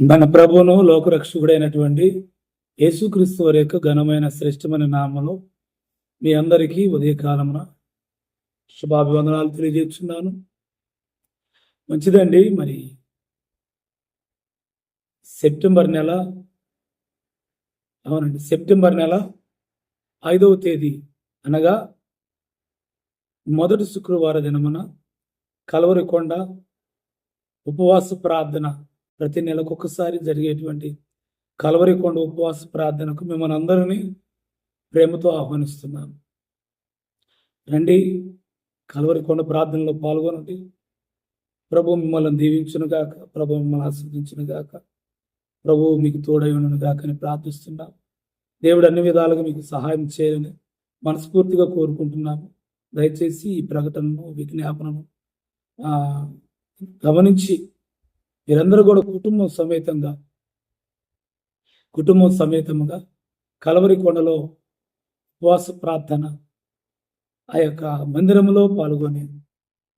మన ప్రభువును లోకరక్షకుడైనటువంటి యేసుక్రీస్తు వారి యొక్క ఘనమైన శ్రేష్టమైన నామలో మీ అందరికీ ఉదయకాలమున శుభాభివందనాలు తెలియజేస్తున్నాను. మంచిదండి మరి సెప్టెంబర్ నెల అవునండి సెప్టెంబర్ నెల ఐదవ తేదీ అనగా మొదటి శుక్రవార దినమున కలవరికొండ ఉపవాస ప్రార్థన ప్రతి నెలకు ఒకసారి జరిగేటువంటి కలవరికొండ ఉపవాస ప్రార్థనకు మిమ్మల్ని అందరినీ ప్రేమతో ఆహ్వానిస్తున్నాను. రండి కలవరికొండ ప్రార్థనలో పాల్గొనండి. ప్రభు మిమ్మల్ని దీవించును గాక ప్రభు మిమ్మల్ని ఆస్వాదించును గాక ప్రభు మీకు తోడై ఉండను గాక అని ప్రార్థిస్తున్నాం. దేవుడు అన్ని విధాలుగా మీకు సహాయం చేయాలని మనస్ఫూర్తిగా కోరుకుంటున్నాము. దయచేసి ఈ ప్రకటనను విజ్ఞాపనను గమనించి మీరందరూ కూడా కుటుంబం సమేతంగా కుటుంబం సమేతముగా కలవరి కొండలో ఉపవాస ప్రార్థన ఆ యొక్క మందిరంలో పాల్గొని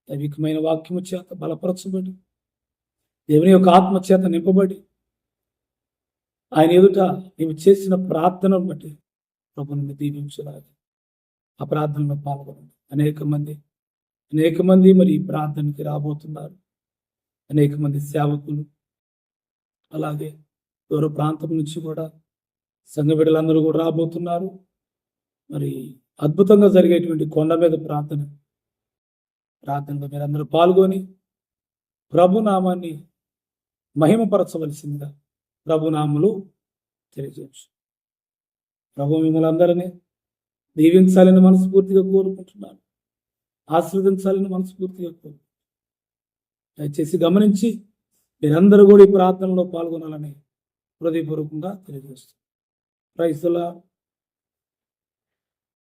దైవికమైన వాక్యము చేత బలపరచబడి దేవుని యొక్క ఆత్మ చేత నింపబడి ఆయన ఎదుట నీవు చేసిన ప్రార్థనను బట్టి ప్రభుని దీవించలాగి. ఆ ప్రార్థనలో పాల్గొనండి. అనేక మంది అనేక మంది మరి ఈ ప్రార్థనకి రాబోతున్నారు. అనేక మంది సేవకులు అలాగే దూర ప్రాంతం నుంచి కూడా సంఘ బిడ్డలందరూ కూడా రాబోతున్నారు. మరి అద్భుతంగా జరిగేటువంటి కొండ మీద ప్రార్థన ప్రార్థనలో మీరందరూ పాల్గొని ప్రభునామాన్ని మహిమపరచవలసిందిగా ప్రభునాములు తెలియజేయచ్చు. ప్రభు మిమ్మల్ని అందరినీ దీవించాలని మనస్ఫూర్తిగా కోరుకుంటున్నాను. ఆశ్రవదించాలని మనస్ఫూర్తిగా కోరుకుంటున్నాను. దయచేసి గమనించి మీరందరూ కూడా ఈ ప్రార్థనలో పాల్గొనాలని హృదయపూర్వకంగా తెలియజేస్తాను రైతుల